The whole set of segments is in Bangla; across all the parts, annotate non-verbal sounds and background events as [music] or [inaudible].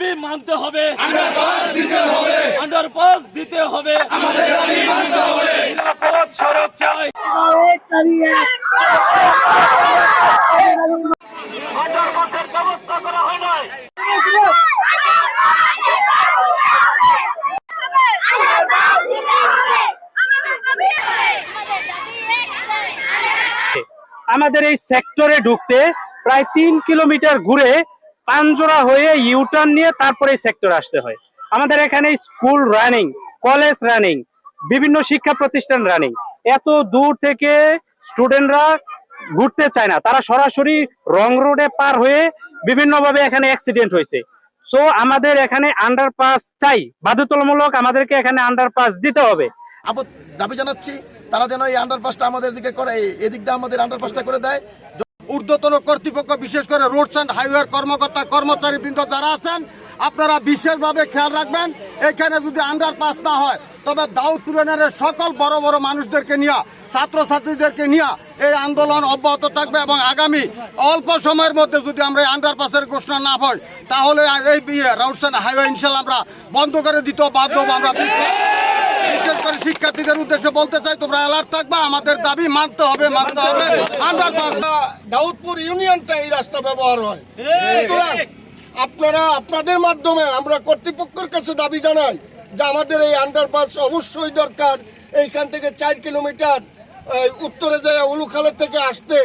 দাবি মানতে হবে। আন্ডারপাস দিতে হবে। নিরাপদ সড়ক চাই। ব্যবস্থা করা হয় নাই। আমাদের এই সেক্টরে ঢুকতে প্রায় তিন কিলোমিটার ঘুরে পাঞ্জোরা হয়ে ইউটার্ন নিয়ে তারপরে সেক্টরে আসতে হয়। আমাদের এখানে স্কুল রানিং কলেজ রানিং বিভিন্ন শিক্ষা প্রতিষ্ঠান রানিং এত দূর থেকে স্টুডেন্টরা ঘুরতে চায় না। তারা সরাসরি রং রোডে পার হয়ে বিভিন্নভাবে এখানে অ্যাক্সিডেন্ট হয়েছে। সো আমাদের এখানে আন্ডারপাস চাই। বাধ্যতামূলক আমাদেরকে এখানে আন্ডারপাস দিতে হবে। দাবি জানাচ্ছি, তারা যেন এই আন্ডারপাসটা আমাদের দিকে করে এদিক দিয়ে আমাদের আন্ডারপাসটা করে দেয়। ঊর্ধ্বতন কর্তৃপক্ষ, বিশেষ করে রোডস অ্যান্ড হাইওয়ে কর্মকর্তা কর্মচারী বৃন্দ যারা আছেন, আপনারা বিশেষভাবে খেয়াল রাখবেন, এখানে যদি আন্ডারপাস না হয়, তবে দাউদ ইউনিয়নের সকল বড় বড় মানুষদেরকে নিয়ে, ছাত্রছাত্রীদেরকে নিয়ে এই আন্দোলন অব্যাহত থাকবে এবং আগামী অল্প সময়ের মধ্যে যদি আমরা এই আন্ডারপাসের ঘোষণা না হয় তাহলে এই অ্যান্ড হাইওয়ে ইনশাল আমরা বন্ধ করে দিতে বাধ্য আমরা। শিক্ষার্থীদের উদ্দেশ্যে বলতে চাই তোমরা অ্যালার্ট থাকবা আমাদের দাবি মানতে হবে মানতে হবে। আন্ডারপাস দাউদপুর ইউনিয়নটা এই রাস্তা ব্যবহার হয়। আপনারা আপনাদের মাধ্যমে আমরা কর্তৃপক্ষের কাছে দাবি জানাই যে আমাদের এই আন্ডারপাস অবশ্যই দরকার। এইখান থেকে চার কিলোমিটার উত্তরে যায় উলুখালের থেকে আসতে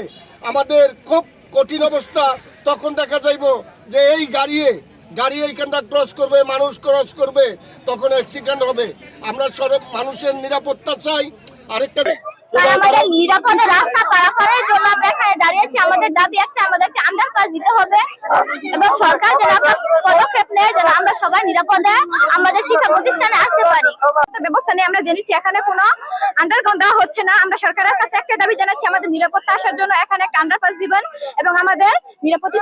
আমাদের খুব কঠিন অবস্থা। তখন দেখা যাইব যে এই গাড়িয়ে গাড়ি এইখানটা ক্রস করবে মানুষ ক্রস করবে তখন অ্যাক্সিডেন্ট হবে। আমরা সব মানুষের নিরাপত্তা চাই। আরেকটা আমাদের নিরাপদ রাস্তা পারাপারের জন্য আমরা এখানে দাঁড়িয়েছি। আমাদের দাবি একটা, আমাদেরকে আন্ডারপাস দিতে হবে এবং সরকার যেন একটা পদক্ষেপ নেয় যেন আমরা সবাই নিরাপদে আমাদের শিক্ষা প্রতিষ্ঠানে আসতে পারি। ব্যবস্থা নেই, আমরা জেনেছি এখানে আন্ডারগ্রাউন্ড দেওয়া হচ্ছে না। আমরা সরকারের কাছে একটা দাবি জানাচ্ছি, আমাদের নিরাপত্তা আসার জন্য এখানে একটা আন্ডারপাস দিবেন এবং আমাদের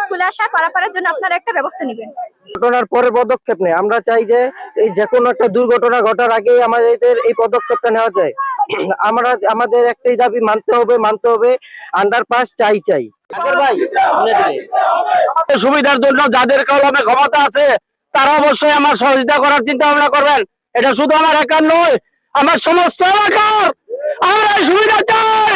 স্কুলে আসা পারাপারের জন্য আপনারা একটা ব্যবস্থা নেবেন। ঘটনার পরে পদক্ষেপ নেই। আমরা চাই যে এই যে কোনো একটা দুর্ঘটনা ঘটার আগেই আমাদের এই পদক্ষেপটা নেওয়া যায়। [clears throat] আমরা, আমাদের একটাই দাবি, মানতে হবে মানতে হবে। আন্ডারপাস চাই চাই। সুবিধার জন্য যাদের কলমে ক্ষমতা আছে তারা অবশ্যই আমার সহযোগিতা করার চিন্তা ভাবনা করবেন। এটা শুধু আমার একার নয়, আমার সমস্ত এলাকার। আমরা সুবিধা চাই।